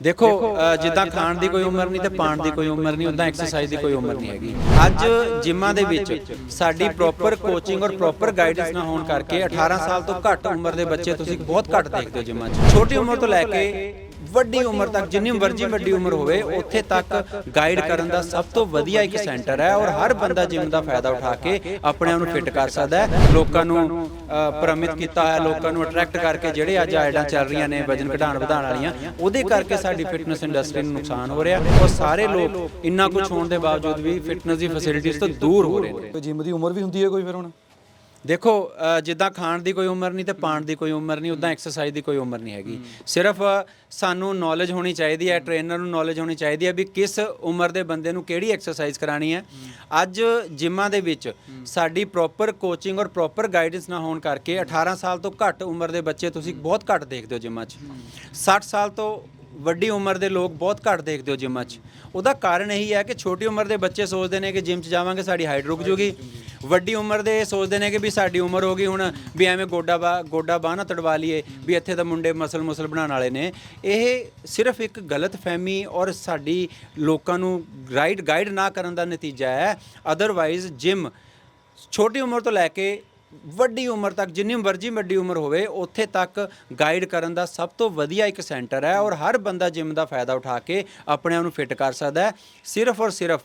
ਦੇਖੋ ਜਿੱਦਾਂ ਖਾਣ ਦੀ ਕੋਈ ਉਮਰ ਨਹੀਂ ਤੇ ਪਾਣ ਦੀ ਕੋਈ ਉਮਰ ਨਹੀਂ ਉਦਾਂ ਐਕਸਰਸਾਈਜ਼ ਦੀ ਕੋਈ ਉਮਰ ਨਹੀਂ ਹੈਗੀ। ਅੱਜ ਜਿਮਾਂ ਦੇ ਵਿੱਚ ਸਾਡੀ ਪ੍ਰੋਪਰ ਕੋਚਿੰਗ ਔਰ ਪ੍ਰੋਪਰ ਗਾਈਡੈਂਸ ਨਾ ਹੋਣ ਕਰਕੇ 18 ਸਾਲ ਤੋਂ ਘੱਟ ਉਮਰ ਦੇ ਬੱਚੇ ਤੁਸੀਂ ਬਹੁਤ ਘੱਟ ਦੇਖਦੇ ਹੋ ਜਿਮਾਂ 'ਚ। ਛੋਟੀ ਉਮਰ ਤੋਂ ਲੈ ਕੇ ਵੱਡੀ ਉਮਰ ਤੱਕ ਜਿੰਨੀ ਮਰਜ਼ੀ ਵੱਡੀ ਉਮਰ ਹੋਵੇ ਉੱਥੇ ਤੱਕ ਗਾਈਡ ਕਰਨ ਦਾ ਸਭ ਤੋਂ ਵਧੀਆ ਇੱਕ ਸੈਂਟਰ ਹੈ ਔਰ ਹਰ ਬੰਦਾ ਜਿਮ ਦਾ ਫਾਇਦਾ ਉਠਾ ਕੇ ਆਪਣੇ ਆਪ ਨੂੰ ਫਿੱਟ ਕਰ ਸਕਦਾ ਹੈ। ਲੋਕਾਂ ਨੂੰ ਪ੍ਰਮਿਤ ਕੀਤਾ ਹੋਇਆ ਲੋਕਾਂ ਨੂੰ ਅਟਰੈਕਟ ਕਰਕੇ ਜਿਹੜੇ ਅੱਜ ਆਈਡਾਂ ਚੱਲ ਰਹੀਆਂ ਨੇ ਵਜਨ ਘਟਾਉਣ ਵਧਾਉਣ ਵਾਲੀਆਂ ਉਹਦੇ ਕਰਕੇ ਸਾਡੀ ਫਿਟਨੈਸ ਇੰਡਸਟਰੀ ਨੂੰ ਨੁਕਸਾਨ ਹੋ ਰਿਹਾ ਔਰ ਸਾਰੇ ਲੋਕ ਇੰਨਾ ਕੁਝ ਹੋਣ ਦੇ ਬਾਵਜੂਦ ਵੀ ਫਿਟਨੈਸ ਦੀ ਫੈਸਿਲਿਟੀਜ਼ ਤੋਂ ਦੂਰ ਹੋ ਰਹੇ ਨੇ। ਜਿਮ ਦੀ ਉਮਰ ਵੀ ਹੁੰਦੀ ਹੈ ਕੋਈ ਫਿਰ ਹੁਣ? ਦੇਖੋ ਜਿੱਦਾਂ ਖਾਣ ਦੀ ਕੋਈ ਉਮਰ ਨਹੀਂ ਤੇ ਪਾਣ ਦੀ ਕੋਈ ਉਮਰ ਨਹੀਂ ਉਦਾਂ ਐਕਸਰਸਾਈਜ਼ ਦੀ ਕੋਈ ਉਮਰ ਨਹੀਂ ਹੈਗੀ। ਸਿਰਫ ਸਾਨੂੰ ਨੌਲੇਜ ਹੋਣੀ ਚਾਹੀਦੀ ਹੈ ਟ੍ਰੇਨਰ ਨੂੰ ਨੌਲੇਜ ਹੋਣੀ ਚਾਹੀਦੀ ਹੈ ਵੀ ਕਿਸ ਉਮਰ ਦੇ ਬੰਦੇ ਨੂੰ ਕਿਹੜੀ ਐਕਸਰਸਾਈਜ਼ ਕਰਾਣੀ ਹੈ। ਅੱਜ ਜਿਮਾਂ ਦੇ ਵਿੱਚ ਸਾਡੀ ਪ੍ਰੋਪਰ ਕੋਚਿੰਗ ਔਰ ਪ੍ਰੋਪਰ ਗਾਈਡੈਂਸ ਨਾ ਹੋਣ ਕਰਕੇ 18 ਸਾਲ ਤੋਂ ਘੱਟ ਉਮਰ ਦੇ ਬੱਚੇ ਤੁਸੀਂ ਬਹੁਤ ਘੱਟ ਦੇਖਦੇ ਹੋ ਜਿਮਾਂ 'ਚ। 60 ਸਾਲ ਤੋਂ ਵੱਡੀ ਉਮਰ ਦੇ ਲੋਕ ਬਹੁਤ ਘੱਟ ਦੇਖਦੇ ਹੋ ਜਿਮਾਂ 'ਚ। ਉਹਦਾ ਕਾਰਨ ਇਹੀ ਹੈ ਕਿ ਛੋਟੀ ਉਮਰ ਦੇ ਬੱਚੇ ਸੋਚਦੇ ਨੇ ਕਿ ਜਿਮ 'ਚ ਜਾਵਾਂਗੇ ਸਾਡੀ ਹਾਈਟ ਰੁਕ ਜੂਗੀ। ਵੱਡੀ ਉਮਰ ਦੇ ਸੋਚਦੇ ਨੇ ਕਿ ਵੀ ਸਾਡੀ ਉਮਰ ਹੋ ਗਈ ਹੁਣ ਵੀ ਐਵੇਂ ਗੋਡਾ ਬਾ ਗੋਡਾ ਬਾਹ ਨਾ ਤੜਵਾ ਲਈਏ ਵੀ ਇੱਥੇ ਤਾਂ ਮੁੰਡੇ ਮਸਲ ਮੁਸਲ ਬਣਾਉਣ ਵਾਲੇ ਨੇ। ਇਹ ਸਿਰਫ ਇੱਕ ਗਲਤ ਫਹਿਮੀ ਔਰ ਸਾਡੀ ਲੋਕਾਂ ਨੂੰ ਰਾਈਟ ਗਾਈਡ ਨਾ ਕਰਨ ਦਾ ਨਤੀਜਾ ਹੈ। ਅਦਰਵਾਈਜ਼ ਜਿਮ ਛੋਟੀ ਉਮਰ ਤੋਂ ਲੈ ਕੇ ਵੱਡੀ ਉਮਰ ਤੱਕ ਜਿੰਨੀ ਮਰਜ਼ੀ ਵੱਡੀ ਉਮਰ ਹੋਵੇ ਉੱਥੇ ਤੱਕ ਗਾਈਡ ਕਰਨ ਦਾ ਸਭ ਤੋਂ ਵਧੀਆ ਇੱਕ ਸੈਂਟਰ ਹੈ ਔਰ ਹਰ ਬੰਦਾ ਜਿਮ ਦਾ ਫਾਇਦਾ ਉਠਾ ਕੇ ਆਪਣੇ ਆਪ ਨੂੰ ਫਿੱਟ ਕਰ ਸਕਦਾ ਹੈ। ਸਿਰਫ ਔਰ ਸਿਰਫ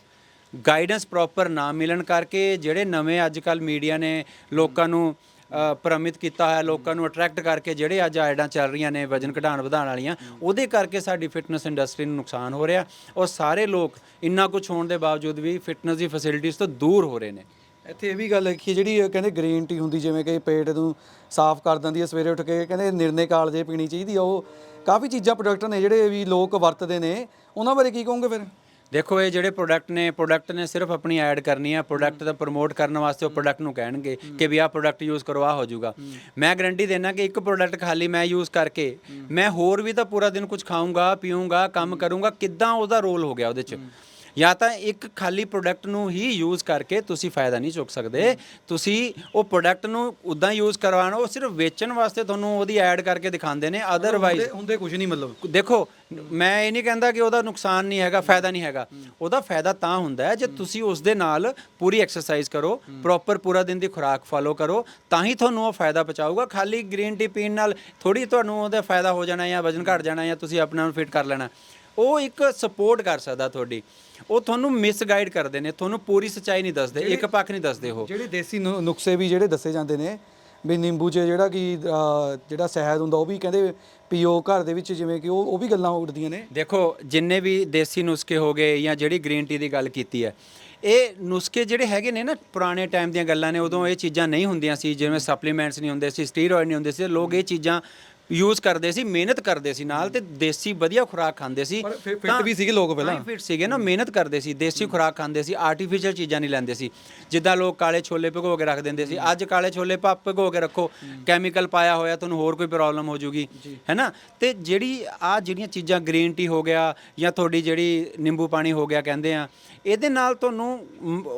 ਗਾਈਡੈਂਸ ਪ੍ਰੋਪਰ ਨਾ ਮਿਲਣ ਕਰਕੇ ਜਿਹੜੇ ਨਵੇਂ ਅੱਜ ਕੱਲ ਮੀਡੀਆ ਨੇ ਲੋਕਾਂ ਨੂੰ ਅ, ਕੀਤਾ ਹੈ ਲੋਕਾਂ ਨੂੰ ਅਟਰੈਕਟ ਕਰਕੇ ਜਿਹੜੇ ਅੱਜ ਆਈਡਾਂ ਚੱਲ ਰਹੀਆਂ ਨੇ ਵਜਨ ਘਟਾਉਣ ਵਧਾਉਣ ਵਾਲੀਆਂ ਉਹਦੇ ਕਰਕੇ ਸਾਡੀ ਫਿਟਨੈਸ ਇੰਡਸਟਰੀ ਨੂੰ ਨੁਕਸਾਨ ਹੋ ਰਿਹਾ ਔਰ ਸਾਰੇ ਲੋਕ ਇੰਨਾ ਕੁਝ ਹੋਣ ਦੇ ਬਾਵਜੂਦ ਵੀ ਫਿਟਨੈਸ ਦੀ ਫੈਸਿਲਿਟੀਜ਼ ਤੋਂ ਦੂਰ ਹੋ ਰਹੇ ਨੇ। ਇੱਥੇ ਇਹ ਵੀ ਗੱਲ ਹੈ ਕਿ ਜਿਹੜੀ ਕਹਿੰਦੇ ਗ੍ਰੀਨ ਟੀ ਹੁੰਦੀ, ਜਿਵੇਂ ਕਿ ਪੇਟ ਨੂੰ ਸਾਫ਼ ਕਰ ਦਿੰਦੀ ਹੈ, ਸਵੇਰੇ ਉੱਠ ਕੇ ਕਹਿੰਦੇ ਨਿਰਨੇ ਕਾਲ ਜੇ ਪੀਣੀ ਚਾਹੀਦੀ ਆ, ਉਹ ਕਾਫੀ ਚੀਜ਼ਾਂ ਪ੍ਰੋਡਕਟ ਨੇ ਜਿਹੜੇ ਵੀ ਲੋਕ ਵਰਤਦੇ ਨੇ, ਉਹਨਾਂ ਬਾਰੇ ਕੀ ਕਹੋਗੇ ਫਿਰ? ਦੇਖੋ, ਇਹ ਜਿਹੜੇ ਪ੍ਰੋਡਕਟ ਨੇ ਪ੍ਰੋਡਕਟ ਨੇ ਸਿਰਫ ਆਪਣੀ ਐਡ ਕਰਨੀ ਹੈ ਪ੍ਰੋਡਕਟ ਦਾ ਪ੍ਰਮੋਟ ਕਰਨ ਵਾਸਤੇ ਉਹ ਪ੍ਰੋਡਕਟ ਨੂੰ ਕਹਿਣਗੇ ਕਿ ਵੀ ਆਹ ਪ੍ਰੋਡਕਟ ਯੂਜ਼ ਕਰੋ, ਆਹ ਹੋ ਜਾਊਗਾ। ਮੈਂ ਗਾਰੰਟੀ ਦੇਣਾ ਕਿ ਇੱਕ ਪ੍ਰੋਡਕਟ ਖਾਲੀ ਮੈਂ ਯੂਜ਼ ਕਰਕੇ, ਮੈਂ ਹੋਰ ਵੀ ਤਾਂ ਪੂਰਾ ਦਿਨ ਕੁਝ ਖਾਊਂਗਾ, ਪੀਊਂਗਾ, ਕੰਮ ਕਰੂੰਗਾ, ਕਿੱਦਾਂ ਉਹਦਾ ਰੋਲ ਹੋ ਗਿਆ ਉਹਦੇ 'ਚ? ਜਾਂ ਤਾਂ ਇੱਕ ਖਾਲੀ ਪ੍ਰੋਡਕਟ ਨੂੰ ਹੀ ਯੂਜ਼ ਕਰਕੇ ਤੁਸੀਂ ਫਾਇਦਾ ਨਹੀਂ ਚੁੱਕ ਸਕਦੇ। ਤੁਸੀਂ ਉਹ ਪ੍ਰੋਡਕਟ ਨੂੰ ਉਦਾਂ ਯੂਜ਼ ਕਰਵਾਉਣਾ ਉਹ ਸਿਰਫ ਵੇਚਣ ਵਾਸਤੇ ਤੁਹਾਨੂੰ ਉਹਦੀ ਐਡ ਕਰਕੇ ਦਿਖਾਉਂਦੇ ਨੇ ਅਦਰਵਾਈਜ਼ ਹੁੰਦੇ- ਕੁਝ ਨਹੀਂ ਮਤਲਬ। ਦੇਖੋ ਮੈਂ ਇਹ ਨਹੀਂ ਕਹਿੰਦਾ ਕਿ ਉਹਦਾ ਨੁਕਸਾਨ ਨਹੀਂ ਹੈਗਾ ਫਾਇਦਾ ਨਹੀਂ ਹੈਗਾ। ਉਹਦਾ ਫਾਇਦਾ ਤਾਂ ਹੁੰਦਾ ਹੈ ਜੇ ਤੁਸੀਂ ਉਸ ਦੇ ਨਾਲ ਪੂਰੀ ਐਕਸਰਸਾਈਜ਼ ਕਰੋ ਪ੍ਰੋਪਰ ਪੂਰਾ ਦਿਨ ਦੀ ਖੁਰਾਕ ਫਾਲੋ ਕਰੋ ਤਾਂ ਹੀ ਤੁਹਾਨੂੰ ਉਹ ਫਾਇਦਾ ਪਹੁੰਚਾਊਗਾ। ਖਾਲੀ ਗ੍ਰੀਨ ਟੀ ਪੀਣ ਨਾਲ ਥੋੜੀ ਤੁਹਾਨੂੰ ਉਹਦਾ ਫਾਇਦਾ ਹੋ ਜਾਣਾ ਜਾਂ ਵਜਨ ਘਟ ਜਾਣਾ ਜਾਂ ਤੁਸੀਂ ਆਪਣੇ ਆਪ ਨੂੰ ਫਿਟ ਕਰ ਲੈਣਾ। ਉਹ ਇੱਕ ਸਪੋਰਟ ਕਰ ਸਕਦਾ ਤੁਹਾਡੀ। ਉਹ ਤੁਹਾਨੂੰ ਮਿਸਗਾਈਡ ਕਰਦੇ ਨੇ ਤੁਹਾਨੂੰ ਪੂਰੀ ਸੱਚਾਈ ਨਹੀਂ ਦੱਸਦੇ ਇੱਕ ਪੱਖ ਨਹੀਂ ਦੱਸਦੇ ਉਹ। ਜਿਹੜੇ ਦੇਸੀ ਨੁ- ਨੁਕਸੇ ਵੀ ਜਿਹੜੇ ਦੱਸੇ ਜਾਂਦੇ ਨੇ ਵੀ ਨਿੰਬੂ 'ਚ ਜਿਹੜਾ ਕਿ ਜਿਹੜਾ ਸ਼ਹਿਦ ਹੁੰਦਾ ਉਹ ਵੀ ਕਹਿੰਦੇ ਪੀਓ ਘਰ ਦੇ ਵਿੱਚ ਜਿਵੇਂ ਕਿ ਉਹ ਉਹ ਵੀ ਗੱਲਾਂ ਉੱਡਦੀਆਂ ਨੇ। ਦੇਖੋ ਜਿੰਨੇ ਵੀ ਦੇਸੀ ਨੁਸਖੇ ਹੋ ਗਏ ਜਾਂ ਜਿਹੜੀ ਗ੍ਰੀਨ ਟੀ ਦੀ ਗੱਲ ਕੀਤੀ ਹੈ ਇਹ ਨੁਸਖੇ ਜਿਹੜੇ ਹੈਗੇ ਨੇ ਨਾ ਪੁਰਾਣੇ ਟਾਈਮ ਦੀਆਂ ਗੱਲਾਂ ਨੇ ਉਦੋਂ ਇਹ ਚੀਜ਼ਾਂ ਨਹੀਂ ਹੁੰਦੀਆਂ ਸੀ ਜਿਵੇਂ ਸਪਲੀਮੈਂਟਸ ਨਹੀਂ ਹੁੰਦੇ ਸੀ ਸਟੀਰੋਇਡ ਨਹੀਂ ਹੁੰਦੇ ਸੀ ਲੋਕ ਇਹ ਚੀਜ਼ਾਂ ਯੂਜ਼ ਕਰਦੇ ਸੀ ਮਿਹਨਤ ਕਰਦੇ ਸੀ ਨਾਲ ਤੇ ਦੇਸੀ ਵਧੀਆ ਖੁਰਾਕ ਖਾਂਦੇ ਸੀ। ਪਰ ਫਿ- ਵੀ ਸੀਗੇ ਲੋਕ ਪਹਿਲਾਂ। ਫਿੱਟ ਸੀਗੇ ਨਾ ਮਿਹਨਤ ਕਰਦੇ ਸੀ ਦੇਸੀ ਖੁਰਾਕ ਖਾਂਦੇ ਸੀ ਆਰਟੀਫੀਸ਼ੀਅਲ ਚੀਜ਼ਾਂ ਨਹੀਂ ਲੈਂਦੇ ਸੀ। ਜਿੱਦਾਂ ਲੋਕ ਕਾਲੇ ਛੋਲੇ ਭਿਗੋ ਕੇ ਰੱਖ ਦਿੰਦੇ ਸੀ ਅੱਜ ਕਾਲੇ ਛੋਲੇ ਪਾ ਭਿਗੋ ਕੇ ਰੱਖੋ ਕੈਮੀਕਲ ਪਾਇਆ ਹੋਇਆ ਤੁਹਾਨੂੰ ਹੋਰ ਕੋਈ ਪ੍ਰੋਬਲਮ ਹੋ ਜੂਗੀ ਹੈਨਾ ਤੇ ਜਿਹੜੀ ਆ ਜਿਹੜੀਆਂ ਚੀਜ਼ਾਂ ਗ੍ਰੀਨ ਟੀ ਹੋ ਗਿਆ ਜਾਂ ਤੁਹਾਡੀ ਜਿਹੜੀ ਨਿੰਬੂ ਪਾਣੀ ਹੋ ਗਿਆ ਕਹਿੰਦੇ ਆ ਇਹਦੇ ਨਾਲ ਤੁਹਾਨੂੰ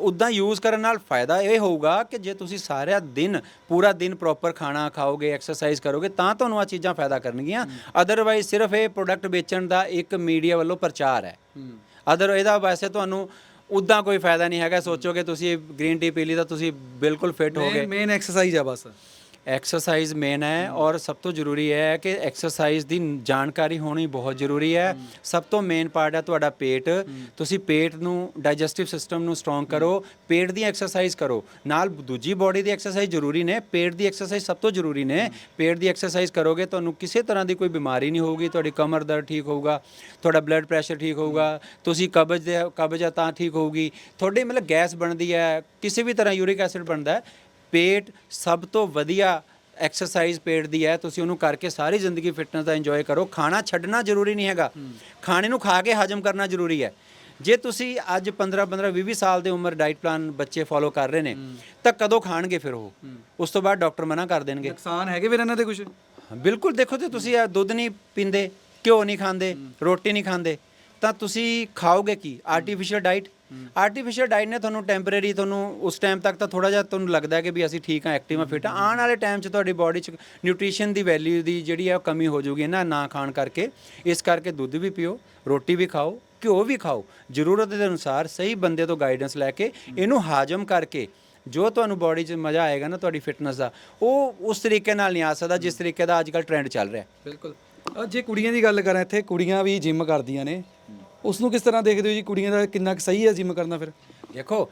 ਉਦਾਂ ਯੂਜ਼ ਕਰਨ ਨਾਲ ਫਾਇਦਾ ਇਹ ਹੋਊਗਾ ਕਿ ਜੇ ਤੁਸੀਂ ਸਾਰਾ ਦਿਨ ਪੂਰਾ ਦਿਨ ਪ੍ਰੋਪਰ ਖਾਣਾ ਖਾਓਗੇ ਐਕਸਰਸਾਈਜ਼ ਕਰੋਗੇ ਤਾਂ ਤੁਹਾਨੂੰ ਆ ਚੀਜ਼ਾਂ ਫਾਇਦਾ ਕਰਨਗੀਆਂ। ਅਦਰਵਾਈਜ਼ ਸਿਰਫ ਇਹ ਪ੍ਰੋਡਕਟ ਵੇਚਣ ਦਾ ਇੱਕ ਮੀਡੀਆ ਵੱਲੋਂ ਪ੍ਰਚਾਰ ਹੈ। ਅਦਰ ਇਹਦਾ ਵੈਸੇ ਤੁਹਾਨੂੰ ਉਦਾਂ ਕੋਈ ਫਾਇਦਾ ਨਹੀਂ ਹੈਗਾ। ਸੋਚੋਗੇ ਤੁਸੀਂ ਗ੍ਰੀਨ ਟੀ ਪੀ ਲਈ ਤਾਂ ਤੁਸੀਂ ਬਿਲਕੁਲ ਫਿੱਟ ਹੋ ਗਏ। ਮੇਨ ਐਕਸਰਸਾਈਜ਼ ਆ ਬਸ। ਐਕਸਰਸਾਈਜ਼ ਮੇਨ ਹੈ ਔਰ ਸਭ ਤੋਂ ਜ਼ਰੂਰੀ ਹੈ ਕਿ ਐਕਸਰਸਾਈਜ਼ ਦੀ ਜਾਣਕਾਰੀ ਹੋਣੀ ਬਹੁਤ ਜ਼ਰੂਰੀ ਹੈ। ਸਭ ਤੋਂ ਮੇਨ ਪਾਰਟ ਹੈ ਤੁਹਾਡਾ ਪੇਟ। ਤੁਸੀਂ ਪੇਟ ਨੂੰ ਡਾਈਜੈਸਟਿਵ ਸਿਸਟਮ ਨੂੰ ਸਟਰੋਂਗ ਕਰੋ ਪੇਟ ਦੀ ਐਕਸਰਸਾਈਜ਼ ਕਰੋ। ਨਾਲ ਦੂਜੀ ਬਾਡੀ ਦੀ ਐਕਸਰਸਾਈਜ਼ ਜ਼ਰੂਰੀ ਨੇ ਪੇਟ ਦੀ ਐਕਸਰਸਾਈਜ਼ ਸਭ ਤੋਂ ਜ਼ਰੂਰੀ ਨੇ। ਪੇਟ ਦੀ ਐਕਸਰਸਾਈਜ਼ ਕਰੋਗੇ ਤੁਹਾਨੂੰ ਕਿਸੇ ਤਰ੍ਹਾਂ ਦੀ ਕੋਈ ਬਿਮਾਰੀ ਨਹੀਂ ਹੋਊਗੀ ਤੁਹਾਡੀ ਕਮਰ ਦਰਦ ਠੀਕ ਹੋਊਗਾ ਤੁਹਾਡਾ ਬਲੱਡ ਪ੍ਰੈਸ਼ਰ ਠੀਕ ਹੋਊਗਾ ਤੁਸੀਂ ਕਬਜ਼ ਦੇ ਕਬਜ਼ ਤਾਂ ਠੀਕ ਹੋਊਗੀ। ਤੁਹਾਡੇ ਮਤਲਬ ਗੈਸ ਬਣਦੀ ਹੈ ਕਿਸੇ ਵੀ ਤਰ੍ਹਾਂ ਯੂਰਿਕ ਐਸਿਡ ਬਣਦਾ ਹੈ ਪੇਟ ਸਭ ਤੋਂ ਵਧੀਆ ਐਕਸਰਸਾਈਜ਼ ਪੇਟ ਦੀ ਹੈ ਤੁਸੀਂ ਉਹਨੂੰ ਕਰਕੇ ਸਾਰੀ ਜ਼ਿੰਦਗੀ ਫਿਟਨੈਸ ਦਾ ਇੰਜੋਏ ਕਰੋ। ਖਾਣਾ ਛੱਡਣਾ ਜ਼ਰੂਰੀ ਨਹੀਂ ਹੈਗਾ। ਖਾਣੇ ਨੂੰ ਖਾ ਕੇ ਹਜਮ ਕਰਨਾ ਜ਼ਰੂਰੀ ਹੈ। ਜੇ ਤੁਸੀਂ ਅੱਜ 15 15 20 20 ਸਾਲ ਦੇ ਉਮਰ ਡਾਈਟ ਪਲਾਨ ਬੱਚੇ ਫੋਲੋ ਕਰ ਰਹੇ ਨੇ ਤਾਂ ਕਦੋਂ ਖਾਣਗੇ ਫਿਰ ਉਹ? ਉਸ ਤੋਂ ਬਾਅਦ ਡਾਕਟਰ ਮਨਾ ਕਰ ਦੇਣਗੇ। ਨੁਕਸਾਨ ਹੈਗੇ ਫਿਰ ਇਹਨਾਂ ਦੇ ਕੁਝ ਬਿਲਕੁਲ ਦੇਖੋ ਤੇ ਤੁਸੀਂ ਇਹ ਦੁੱਧ ਨਹੀਂ ਪੀਂਦੇ ਘਿਓ ਨਹੀਂ ਖਾਂਦੇ ਰੋਟੀ ਨਹੀਂ ਖਾਂਦੇ ਤਾਂ ਤੁਸੀਂ ਖਾਓਗੇ ਕੀ? ਆਰਟੀਫੀਸ਼ੀਅਲ ਡਾਈਟ ਆਰਟੀਫੀਸ਼ੀਅਲ ਡਾਈਟ ਨੇ ਤੁਹਾਨੂੰ ਟੈਂਪਰੇਰੀ ਤੁਹਾਨੂੰ ਉਸ ਟਾਈਮ ਤੱਕ ਤਾਂ ਥੋੜਾ ਜਿਹਾ ਤੁਹਾਨੂੰ ਲੱਗਦਾ ਹੈ ਕਿ ਵੀ ਅਸੀਂ ਠੀਕ ਹਾਂ ਐਕਟਿਵ ਹਾਂ ਫਿਟ ਹਾਂ। ਆਉਣ ਵਾਲੇ ਟਾਈਮ 'ਚ ਤੁਹਾਡੀ ਬਾਡੀ 'ਚ ਨਿਊਟ੍ਰੀਸ਼ਨ ਦੀ ਵੈਲਿਊ ਦੀ ਜਿਹੜੀ ਆ ਉਹ ਕਮੀ ਹੋ ਜਾਊਗੀ ਨਾ ਨਾ ਖਾਣ ਕਰਕੇ। ਇਸ ਕਰਕੇ ਦੁੱਧ ਵੀ ਪੀਓ, ਰੋਟੀ ਵੀ ਖਾਓ, ਘਿਓ ਵੀ ਖਾਓ। ਜ਼ਰੂਰਤ ਦੇ ਅਨੁਸਾਰ ਸਹੀ ਬੰਦੇ ਤੋਂ ਗਾਈਡੈਂਸ ਲੈ ਕੇ ਇਹਨੂੰ ਹਾਜਮ ਕਰਕੇ ਜੋ ਤੁਹਾਨੂੰ ਬਾਡੀ 'ਚ ਮਜ਼ਾ ਆਏਗਾ ਨਾ ਤੁਹਾਡੀ ਫਿਟਨੈਸ ਦਾ, ਉਹ ਉਸ ਤਰੀਕੇ ਨਾਲ ਨਹੀਂ ਆ ਸਕਦਾ ਜਿਸ ਤਰੀਕੇ ਦਾ ਅੱਜ ਕੱਲ੍ਹ ਟ੍ਰੈਂਡ ਚੱਲ ਰਿਹਾ। ਬਿਲਕੁਲ। ਜੇ ਕੁੜੀਆਂ ਦੀ ਗੱਲ ਕਰਾਂ, ਇੱਥੇ ਕੁੜੀਆਂ ਵੀ ਜਿਮ ਕਰਦੀਆਂ ਨੇ। ਉਸ ਨੂੰ ਕਿਸ ਤਰ੍ਹਾਂ ਦੇਖਦੇ ਹੋ ਜੀ ਕੁੜੀਆਂ ਦਾ ਕਿੰਨਾ ਕੁ ਸਹੀ ਹੈ ਜਿਮ ਕਰਨਾ ਫਿਰ? ਦੇਖੋ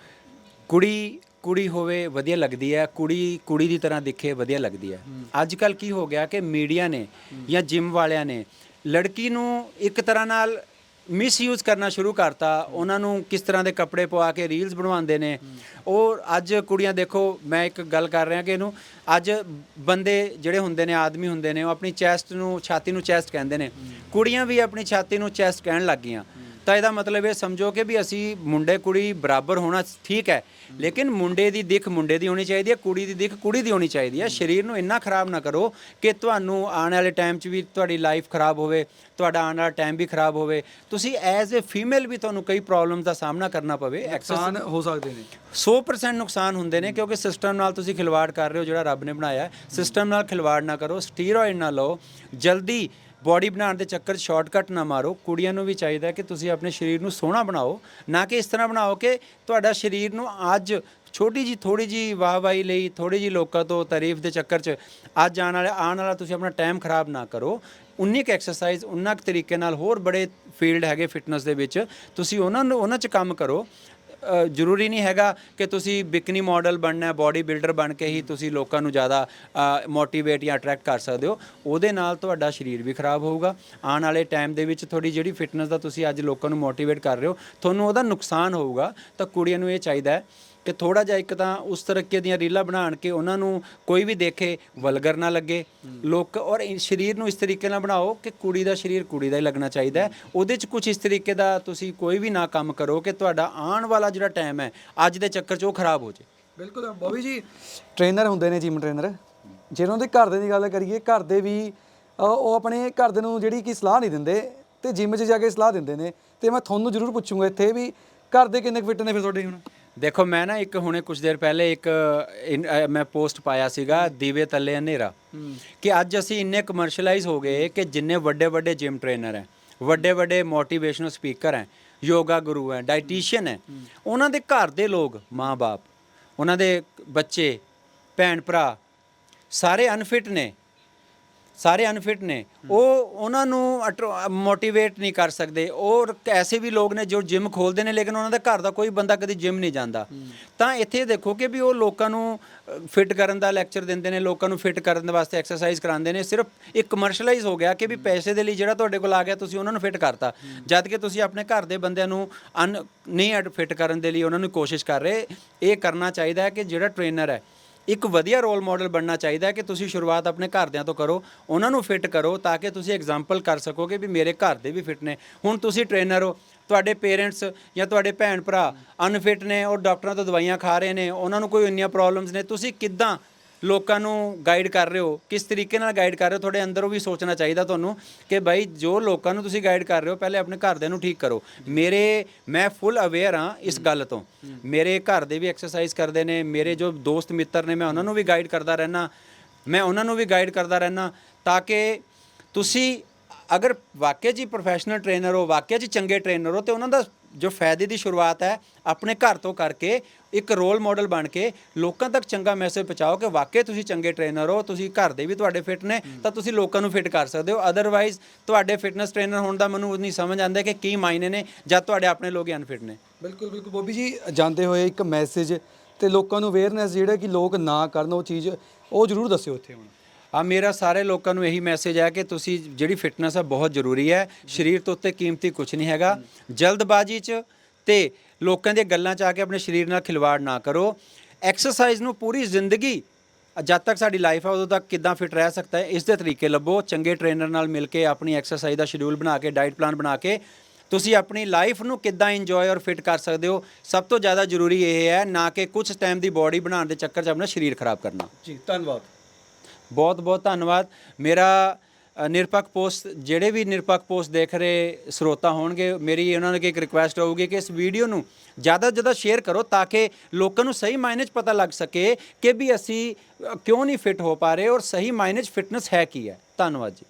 ਕੁੜੀ ਕੁੜੀ ਹੋਵੇ ਵਧੀਆ ਲੱਗਦੀ ਹੈ ਕੁੜੀ ਕੁੜੀ ਦੀ ਤਰ੍ਹਾਂ ਦਿਖੇ ਵਧੀਆ ਲੱਗਦੀ ਹੈ। ਅੱਜ ਕੱਲ ਕੀ ਹੋ ਗਿਆ ਕਿ ਮੀਡੀਆ ਨੇ ਜਾਂ ਜਿਮ ਵਾਲਿਆਂ ਨੇ ਲੜਕੀ ਨੂੰ ਇੱਕ ਤਰ੍ਹਾਂ ਨਾਲ ਮਿਸਯੂਜ਼ ਕਰਨਾ ਸ਼ੁਰੂ ਕਰਤਾ। ਉਹਨਾਂ ਨੂੰ ਕਿਸ ਤਰ੍ਹਾਂ ਦੇ ਕੱਪੜੇ ਪਵਾ ਕੇ ਰੀਲਸ ਬਣਵਾਉਂਦੇ ਨੇ। ਉਹ ਅੱਜ ਕੁੜੀਆਂ ਦੇਖੋ ਮੈਂ ਇੱਕ ਗੱਲ ਕਰ ਰਿਹਾ ਕਿ ਇਹਨੂੰ ਅੱਜ ਬੰਦੇ ਜਿਹੜੇ ਹੁੰਦੇ ਨੇ ਆਦਮੀ ਹੁੰਦੇ ਨੇ ਉਹ ਆਪਣੀ ਚੈਸਟ ਨੂੰ ਛਾਤੀ ਨੂੰ ਚੈਸਟ ਕਹਿੰਦੇ ਨੇ। ਕੁੜੀਆਂ ਵੀ ਆਪਣੀ ਛਾਤੀ ਨੂੰ ਚੈਸਟ ਕਹਿਣ ਲੱਗ ਗਈਆਂ। ਤਾਂ ਇਹਦਾ ਮਤਲਬ ਇਹ ਸਮਝੋ ਕਿ ਵੀ ਅਸੀਂ ਮੁੰਡੇ ਕੁੜੀ ਬਰਾਬਰ ਹੋਣਾ ਠੀਕ ਹੈ ਲੇਕਿਨ ਮੁੰਡੇ ਦੀ ਦਿੱਖ ਮੁੰਡੇ ਦੀ ਹੋਣੀ ਚਾਹੀਦੀ ਹੈ ਕੁੜੀ ਦੀ ਦਿੱਖ ਕੁੜੀ ਦੀ ਹੋਣੀ ਚਾਹੀਦੀ ਹੈ। ਸਰੀਰ ਨੂੰ ਇੰਨਾ ਖਰਾਬ ਨਾ ਕਰੋ ਕਿ ਤੁਹਾਨੂੰ ਆਉਣ ਵਾਲੇ ਟਾਈਮ 'ਚ ਵੀ ਤੁਹਾਡੀ ਲਾਈਫ ਖਰਾਬ ਹੋਵੇ ਤੁਹਾਡਾ ਆਉਣ ਵਾਲਾ ਟਾਈਮ ਵੀ ਖਰਾਬ ਹੋਵੇ। ਤੁਸੀਂ ਐਜ਼ ਅ ਫੀਮੇਲ ਵੀ ਤੁਹਾਨੂੰ ਕਈ ਪ੍ਰੋਬਲਮਸ ਦਾ ਸਾਹਮਣਾ ਕਰਨਾ ਪਵੇ। ਨੁਕਸਾਨ ਹੋ ਸਕਦੇ ਨੇ। 100% ਨੁਕਸਾਨ ਹੁੰਦੇ ਨੇ ਕਿਉਂਕਿ ਸਿਸਟਮ ਨਾਲ ਤੁਸੀਂ ਖਿਲਵਾੜ ਕਰ ਰਹੇ ਹੋ ਜਿਹੜਾ ਰੱਬ ਨੇ ਬਣਾਇਆ। ਸਿਸਟਮ ਨਾਲ ਖਿਲਵਾੜ ਨਾ ਕਰੋ ਸਟੀਰੋਇਡ ਨਾ ਲਓ। ਜਲਦੀ ਬਾਡੀ ਬਣਾਉਣ ਦੇ ਚੱਕਰ 'ਚ ਸ਼ਾਰਟਕਟ ਨਾ ਮਾਰੋ। ਕੁੜੀਆਂ ਨੂੰ ਵੀ ਚਾਹੀਦਾ ਕਿ ਤੁਸੀਂ ਆਪਣੇ ਸਰੀਰ ਨੂੰ ਸੋਹਣਾ ਬਣਾਓ। ਨਾ ਕਿ ਇਸ ਤਰ੍ਹਾਂ ਬਣਾਓ ਕਿ ਤੁਹਾਡਾ ਸਰੀਰ ਨੂੰ ਅੱਜ ਛੋਟੀ ਜੀ ਥੋੜੀ ਜੀ ਵਾਹਵਾਈ ਲਈ ਥੋੜੀ ਜੀ ਲੋਕਾਂ ਤੋਂ ਤਾਰੀਫ ਦੇ ਚੱਕਰ 'ਚ ਅੱਜ ਆਉਣ ਵਾਲਾ ਆਉਣ ਵਾਲਾ ਤੁਸੀਂ ਆਪਣਾ ਟਾਈਮ ਖਰਾਬ ਨਾ ਕਰੋ। ਉਨੀ ਕੁ ਐਕਸਰਸਾਈਜ਼ ਉਨਾ ਕੁ ਤਰੀਕੇ ਨਾਲ ਹੋਰ ਬੜੇ ਫੀਲਡ ਹੈਗੇ ਫਿਟਨੈਸ ਦੇ ਵਿੱਚ। ਤੁਸੀਂ ਉਹਨਾਂ ਨੂੰ, ਉਹਨਾਂ 'ਚ ਕੰਮ ਕਰੋ। ਜ਼ਰੂਰੀ ਨਹੀਂ ਹੈਗਾ ਕਿ ਤੁਸੀਂ ਬਿਕਨੀ ਮਾਡਲ ਬਣਨਾ ਹੈ ਬਾਡੀ ਬਿਲਡਰ ਬਣ ਕੇ ਹੀ ਤੁਸੀਂ ਲੋਕਾਂ ਨੂੰ ਜ਼ਿਆਦਾ ਮੋਟੀਵੇਟ ਜਾਂ ਅਟਰੈਕਟ ਕਰ ਸਕਦੇ ਹੋ। ਉਹਦੇ ਨਾਲ ਤੁਹਾਡਾ ਸਰੀਰ ਵੀ ਖਰਾਬ ਹੋਊਗਾ। ਆਉਣ ਵਾਲੇ ਟਾਈਮ ਦੇ ਵਿੱਚ ਤੁਹਾਡੀ ਜਿਹੜੀ ਫਿਟਨੈਸ ਦਾ ਤੁਸੀਂ ਅੱਜ ਲੋਕਾਂ ਨੂੰ ਮੋਟੀਵੇਟ ਕਰ ਰਹੇ ਹੋ, ਤੁਹਾਨੂੰ ਉਹਦਾ ਨੁਕਸਾਨ ਹੋਊਗਾ। ਤਾਂ ਕੁੜੀਆਂ ਨੂੰ ਇਹ ਚਾਹੀਦਾ ਹੈ ਕਿ ਥੋੜਾ ਜਿਹਾ ਇੱਕ ਤਾਂ ਉਸ ਤਰੀਕੇ ਦੀਆਂ ਰੀਲਾਂ ਬਣਾਉਣ ਕੇ ਉਹਨਾਂ ਨੂੰ ਕੋਈ ਵੀ ਦੇਖੇ ਵਲਗਰ ਨਾ ਲੱਗੇ ਲੋਕ ਔਰ ਇਹ ਸਰੀਰ ਨੂੰ ਇਸ ਤਰੀਕੇ ਨਾਲ ਬਣਾਓ ਕਿ ਕੁੜੀ ਦਾ ਸਰੀਰ ਕੁੜੀ ਦਾ ਹੀ ਲੱਗਣਾ ਚਾਹੀਦਾ ਹੈ। ਉਹਦੇ 'ਚ ਕੁਝ ਇਸ ਤਰੀਕੇ ਦਾ ਤੁਸੀਂ ਕੋਈ ਵੀ ਨਾ ਕੰਮ ਕਰੋ ਕਿ ਤੁਹਾਡਾ ਆਉਣ ਵਾਲਾ ਜਿਹੜਾ ਟਾਈਮ ਹੈ ਅੱਜ ਦੇ ਚੱਕਰ 'ਚ ਉਹ ਖਰਾਬ ਹੋ ਜੇ। ਬਿਲਕੁਲ ਬੋਬੀ ਜੀ। ਟ੍ਰੇਨਰ ਹੁੰਦੇ ਨੇ ਜਿਮ ਟ੍ਰੇਨਰ ਜੇ ਉਹਨਾਂ ਦੇ ਘਰ ਦੇ ਦੀ ਗੱਲ ਕਰੀਏ ਘਰ ਦੇ ਵੀ ਅ, ਉਹ ਆਪਣੇ ਘਰ ਦੇ ਨੂੰ ਜਿਹੜੀ ਕਿ ਸਲਾਹ ਨਹੀਂ ਦਿੰਦੇ ਤੇ ਜਿਮ 'ਚ ਜਾ ਕੇ ਸਲਾਹ ਦਿੰਦੇ ਨੇ। ਤੇ ਮੈਂ ਤੁਹਾਨੂੰ ਜ਼ਰੂਰ ਪੁੱਛੂੰਗਾ ਇੱਥੇ ਵੀ ਘਰ ਦੇ ਕਿੰਨੇ ਫਿੱਟ ਨੇ ਫਿਰ ਤੁਹਾਡੇ ਹੁਣ? ਦੇਖੋ ਮੈਂ ਨਾ ਇੱਕ ਹੁਣੇ ਕੁਝ ਦੇਰ ਪਹਿਲੇ ਇੱਕ ਇਨ- ਮੈਂ ਪੋਸਟ ਪਾਇਆ ਸੀਗਾ ਦੀਵੇ ਤੱਲੇ ਹਨੇਰਾ ਕਿ ਅੱਜ ਅਸੀਂ ਇੰਨੇ ਕਮਰਸ਼ੀਅਲਾਈਜ਼ ਹੋ ਗਏ ਕਿ ਜਿੰਨੇ ਵੱਡੇ ਵੱਡੇ ਜਿਮ ਟ੍ਰੇਨਰ ਹੈ ਵੱਡੇ ਵੱਡੇ ਮੋਟੀਵੇਸ਼ਨਲ ਸਪੀਕਰ ਹੈ ਯੋਗਾ ਗੁਰੂ ਹੈ ਡਾਈਟੀਸ਼ੀਅਨ ਹੈ ਉਹਨਾਂ ਦੇ ਘਰ ਦੇ ਲੋਕ ਮਾਂ-ਬਾਪ ਉਹਨਾਂ ਦੇ ਬੱਚੇ ਭੈਣ ਭਰਾ ਸਾਰੇ ਅਨਫਿਟ ਨੇ। ਸਾਰੇ ਅਨਫਿਟ ਨੇ। ਉਹ ਉਹਨਾਂ ਨੂੰ ਮੋਟੀਵੇਟ ਨਹੀਂ ਕਰ ਸਕਦੇ। ਔਰ ਐਸੇ ਵੀ ਲੋਕ ਨੇ ਜੋ ਜਿਮ ਖੋਲਦੇ ਨੇ, ਲੇਕਿਨ ਉਹਨਾਂ ਦੇ ਘਰ ਦਾ ਕੋਈ ਬੰਦਾ ਕਦੀ ਜਿਮ ਨਹੀਂ ਜਾਂਦਾ। ਤਾਂ ਇੱਥੇ ਦੇਖੋ ਕਿ ਵੀ ਉਹ ਲੋਕਾਂ ਨੂੰ ਫਿਟ ਕਰਨ ਦਾ ਲੈਕਚਰ ਦਿੰਦੇ ਨੇ, ਲੋਕਾਂ ਨੂੰ ਫਿਟ ਕਰਨ ਦੇ ਵਾਸਤੇ ਐਕਸਰਸਾਈਜ਼ ਕਰਾਉਂਦੇ ਨੇ। ਸਿਰਫ ਇੱਕ ਕਮਰਸ਼ਲਾਈਜ਼ ਹੋ ਗਿਆ ਕਿ ਵੀ ਪੈਸੇ ਦੇ ਲਈ ਜਿਹੜਾ ਤੁਹਾਡੇ ਕੋਲ ਆ ਗਿਆ, ਤੁਸੀਂ ਉਹਨਾਂ ਨੂੰ ਫਿਟ ਕਰਤਾ। ਜਦ ਕਿ ਤੁਸੀਂ ਆਪਣੇ ਘਰ ਦੇ ਬੰਦਿਆਂ ਨੂੰ ਅਨ ਨਹੀਂ ਫਿਟ ਕਰਨ ਦੇ ਲਈ ਉਹਨਾਂ ਨੂੰ ਕੋਸ਼ਿਸ਼ ਕਰ ਰਹੇ। ਇਹ ਕਰਨਾ ਚਾਹੀਦਾ ਹੈ ਕਿ ਜਿਹੜਾ ਟ੍ਰੇਨਰ ਹੈ ਇੱਕ ਵਧੀਆ ਰੋਲ ਮਾਡਲ ਬਣਨਾ ਚਾਹੀਦਾ ਹੈ ਕਿ ਤੁਸੀਂ ਸ਼ੁਰੂਆਤ ਆਪਣੇ ਘਰਦਿਆਂ ਤੋਂ ਕਰੋ, ਉਹਨਾਂ ਨੂੰ ਫਿੱਟ ਕਰੋ ਤਾਂ ਕਿ ਤੁਸੀਂ ਐਗਜ਼ਾਮਪਲ ਕਰ ਸਕੋਗੇ ਵੀ ਮੇਰੇ ਘਰ ਦੇ ਵੀ ਫਿੱਟ ਨੇ। ਹੁਣ ਤੁਸੀਂ ਟ੍ਰੇਨਰ ਹੋ, ਤੁਹਾਡੇ ਪੇਰੈਂਟਸ ਜਾਂ ਤੁਹਾਡੇ ਭੈਣ ਭਰਾ ਅਨਫਿਟ ਨੇ, ਉਹ ਡਾਕਟਰਾਂ ਤੋਂ ਦਵਾਈਆਂ ਖਾ ਰਹੇ ਨੇ, ਉਹਨਾਂ ਨੂੰ ਕੋਈ ਇੰਨੀਆਂ ਪ੍ਰੋਬਲਮਸ ਨੇ, ਤੁਸੀਂ ਕਿੱਦਾਂ ਲੋਕਾਂ ਨੂੰ ਗਾਈਡ ਕਰ ਰਹੇ ਹੋ? ਕਿਸ ਤਰੀਕੇ ਨਾਲ ਗਾਈਡ ਕਰ ਰਹੇ ਹੋ? ਤੁਹਾਡੇ ਅੰਦਰੋਂ ਵੀ ਸੋਚਣਾ ਚਾਹੀਦਾ ਤੁਹਾਨੂੰ ਕਿ ਭਾਈ ਜੋ ਲੋਕਾਂ ਨੂੰ ਤੁਸੀਂ ਗਾਈਡ ਕਰ ਰਹੇ ਹੋ ਪਹਿਲੇ ਆਪਣੇ ਘਰਦਿਆਂ ਨੂੰ ਠੀਕ ਕਰੋ। ਮੇਰੇ ਮੈਂ ਫੁੱਲ ਅਵੇਅਰ ਹਾਂ ਇਸ ਗੱਲ ਤੋਂ। ਮੇਰੇ ਘਰ ਦੇ ਵੀ ਐਕਸਰਸਾਈਜ਼ ਕਰਦੇ ਨੇ ਮੇਰੇ ਜੋ ਦੋਸਤ ਮਿੱਤਰ ਨੇ ਮੈਂ ਉਹਨਾਂ ਨੂੰ ਵੀ ਗਾਈਡ ਕਰਦਾ ਰਹਿਣਾ ਮੈਂ ਉਹਨਾਂ ਨੂੰ ਵੀ ਗਾਈਡ ਕਰਦਾ ਰਹਿਣਾ ਤਾਂ ਕਿ ਤੁਸੀਂ ਅਗਰ ਵਾਕਿਆ ਜੀ ਪ੍ਰੋਫੈਸ਼ਨਲ ਟ੍ਰੇਨਰ ਹੋ ਵਾਕਿਆ ਜੀ ਚੰਗੇ ਟ੍ਰੇਨਰ ਹੋ ਤੇ ਉਹਨਾਂ ਦਾ ਜੋ ਫਾਇਦੇ ਦੀ ਸ਼ੁਰੂਆਤ ਹੈ ਆਪਣੇ ਘਰ ਤੋਂ ਕਰਕੇ ਇੱਕ ਰੋਲ ਮਾਡਲ ਬਣ ਕੇ ਲੋਕਾਂ ਤੱਕ ਚੰਗਾ ਮੈਸੇਜ ਪਹੁੰਚਾਓ ਕਿ ਵਾਕਿਆ ਤੁਸੀਂ ਚੰਗੇ ਟ੍ਰੇਨਰ ਹੋ ਤੁਸੀਂ ਘਰ ਦੇ ਵੀ ਤੁਹਾਡੇ ਫਿਟ ਨੇ ਤਾਂ ਤੁਸੀਂ ਲੋਕਾਂ ਨੂੰ ਫਿਟ ਕਰ ਸਕਦੇ ਹੋ। ਅਦਰਵਾਈਜ਼ ਤੁਹਾਡੇ ਫਿਟਨੈਸ ਟ੍ਰੇਨਰ ਹੋਣ ਦਾ ਮੈਨੂੰ ਨਹੀਂ ਸਮਝ ਆਉਂਦਾ ਕਿ ਕੀ ਮਾਇਨੇ ਨੇ ਜਦ ਤੁਹਾਡੇ ਆਪਣੇ ਲੋਕ ਹੀ ਅਨਫਿਟ ਨੇ। ਬਿਲਕੁਲ ਬਿਲਕੁਲ। ਬੋਬੀ ਜੀ ਜਾਂਦੇ ਹੋਏ ਇੱਕ ਮੈਸੇਜ ਤੇ ਲੋਕਾਂ ਨੂੰ ਅਵੇਅਰਨੈਸ ਜਿਹੜਾ ਕਿ ਲੋਕ ਨਾ ਕਰਨ ਉਹ ਚੀਜ਼ ਉਹ ਜ਼ਰੂਰ ਦੱਸਿਓ ਇੱਥੇ ਹੁਣ। ਆ ਮੇਰਾ ਸਾਰੇ ਲੋਕਾਂ ਨੂੰ ਇਹੀ ਮੈਸੇਜ ਹੈ ਕਿ ਤੁਸੀਂ ਜਿਹੜੀ ਫਿਟਨੈਸ ਹੈ ਬਹੁਤ ਜ਼ਰੂਰੀ ਹੈ। ਸਰੀਰ ਤੋਂ ਉੱਤੇ ਕੀਮਤੀ ਕੁਝ ਨਹੀਂ ਹੈਗਾ। ਜਲਦਬਾਜ਼ੀ 'ਚ ਤੇ ਲੋਕਾਂ ਦੀਆਂ ਗੱਲਾਂ 'ਚ ਆ ਕੇ ਆਪਣੇ ਸਰੀਰ ਨਾਲ ਖਿਲਵਾੜ ਨਾ ਕਰੋ। ਐਕਸਰਸਾਈਜ਼ ਨੂੰ ਪੂਰੀ ਜ਼ਿੰਦਗੀ, ਜਦ ਤੱਕ ਸਾਡੀ ਲਾਈਫ ਹੈ ਉਦੋਂ ਤੱਕ ਕਿੱਦਾਂ ਫਿਟ ਰਹਿ ਸਕਦਾ ਹੈ, ਇਸ ਦੇ ਤਰੀਕੇ ਲੱਭੋ। ਚੰਗੇ ਟ੍ਰੇਨਰ ਨਾਲ ਮਿਲ ਕੇ ਆਪਣੀ ਐਕਸਰਸਾਈਜ਼ ਦਾ ਸ਼ਡਿਊਲ ਬਣਾ ਕੇ ਡਾਈਟ ਪਲਾਨ ਬਣਾ ਕੇ, ਤੁਸੀਂ ਆਪਣੀ ਲਾਈਫ ਨੂੰ ਕਿੱਦਾਂ ਇੰਜੋਏ ਔਰ ਫਿਟ ਕਰ ਸਕਦੇ ਹੋ। ਸਭ ਤੋਂ ਜ਼ਿਆਦਾ ਜ਼ਰੂਰੀ ਇਹ ਹੈ ਨਾ ਕਿ ਕੁਝ ਟਾਈਮ ਦੀ ਬਾਡੀ ਬਣਾਉਣ ਦੇ ਚੱਕਰ 'ਚ ਆਪਣਾ ਸਰੀਰ ਖਰਾਬ ਕਰਨਾ। ਜੀ, ਧੰਨਵਾਦ। ਬਹੁਤ ਬਹੁਤ ਧੰਨਵਾਦ। ਮੇਰਾ ਨਿਰਪੱਖ ਪੋਸਟ, ਜਿਹੜੇ ਵੀ ਨਿਰਪੱਖ ਪੋਸਟ ਦੇਖ ਰਹੇ ਸਰੋਤਾ ਹੋਣਗੇ, ਮੇਰੀ ਉਹਨਾਂ ਨੂੰ ਇੱਕ ਰਿਕੁਐਸਟ ਹੋਊਗੀ ਕਿ ਇਸ ਵੀਡੀਓ ਨੂੰ ਜ਼ਿਆਦਾ ਜ਼ਿਆਦਾ ਸ਼ੇਅਰ ਕਰੋ ਤਾਂ ਕਿ ਲੋਕਾਂ ਨੂੰ ਸਹੀ ਮਾਇਨੇ 'ਚ ਪਤਾ ਲੱਗ ਸਕੇ ਕਿ ਵੀ ਅਸੀਂ ਕਿਉਂ ਨਹੀਂ ਫਿਟ ਹੋ ਪਾ ਰਹੇ ਔਰ ਸਹੀ ਮਾਇਨੇ 'ਚ ਫਿਟਨੈਸ ਹੈ ਕੀ ਹੈ। ਧੰਨਵਾਦ ਜੀ।